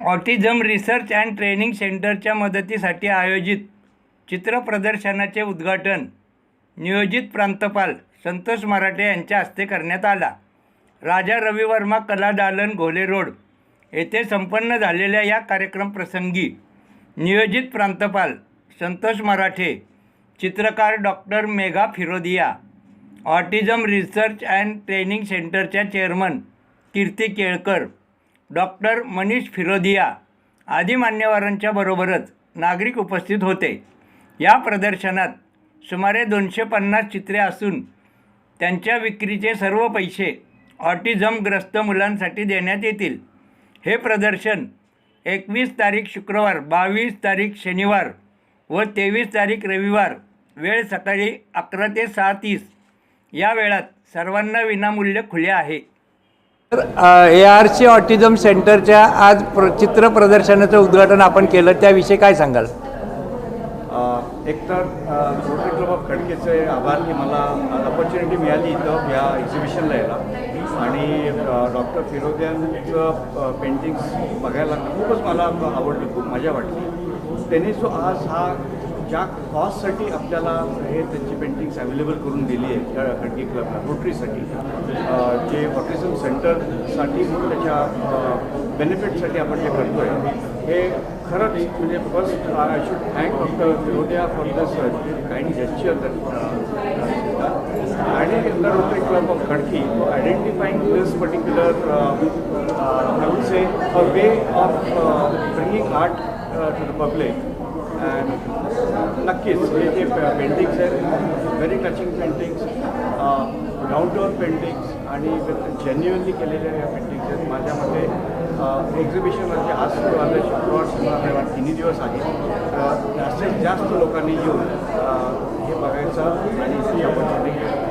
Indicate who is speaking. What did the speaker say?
Speaker 1: Autism research and training सेंटरच्या मदतीसाठी आयोजित चित्र प्रदर्शनाचे उद्घाटन नियोजित प्रांतपाल संतोष मराठे यांच्या हस्ते करण्यात आला. राजा रविवर्मा कला दालन घोले रोड येथे संपन्न झालेल्या या कार्यक्रम प्रसंगी नियोजित प्रांतपाल संतोष मराठे चित्रकार doctor Megha Firodia autism research and training सेंटरच्या चेअरमन कीर्ती केळकर डॉक्टर मनीष फिरोदिया आदी मान्यवरांच्या बरोबरच नागरिक उपस्थित होते. या प्रदर्शनात सुमारे दोनशे पन्नास चित्रे असून त्यांच्या विक्रीचे सर्व पैसे ऑटिझमग्रस्त मुलांसाठी देण्यात येतील. हे प्रदर्शन एकवीस तारीख शुक्रवार बावीस तारीख शनिवार व तेवीस तारीख रविवार वेळ सकाळी अकरा ते सहा तीस या वेळात सर्वांना विनामूल्य खुले आहे. तर ए आर सी ऑटिझम सेंटरच्या आज प्र चित्र प्रदर्शनाचं उद्घाटन आपण केलं त्याविषयी काय सांगाल?
Speaker 2: एकतर रोटरी क्लब ऑफ खडकेचे आभार की मला ऑपॉर्च्युनिटी मिळाली इथं या एक्झिबिशनला यायला. आणि डॉक्टर फिरोदियांचं पेंटिंग्स बघायला खूपच मला आवडलं खूप मजा वाटली. त्यांनी जो आज हा ज्या कॉस्टसाठी आपल्याला हे त्यांची पेंटिंग्स अवेलेबल करून दिली आहे त्या खडकी क्लबला रोटरीसाठी जे ऑटिझम सेंटरसाठी म्हणून त्याच्या बेनिफिटसाठी आपण जे करतो आहे हे खरंच म्हणजे first I should thank doctor Firodia for this kind gesture आणि the Rotary Club of Khadki identifying this particular I would say a way of bringing art to the public and नक्कीच हे जे पेंटिंग्स आहेत very touching paintings down to paintings आणि genuinely केलेल्या या paintings आहेत माझ्या मते uh, एक्झिबिशन म्हणजे आज सुरू आलं शुक्रवार शनिवार रविवार तिन्ही दिवस आहे जास्तीत जास्त लोकांनी येऊन uh, हे बघायचं आणि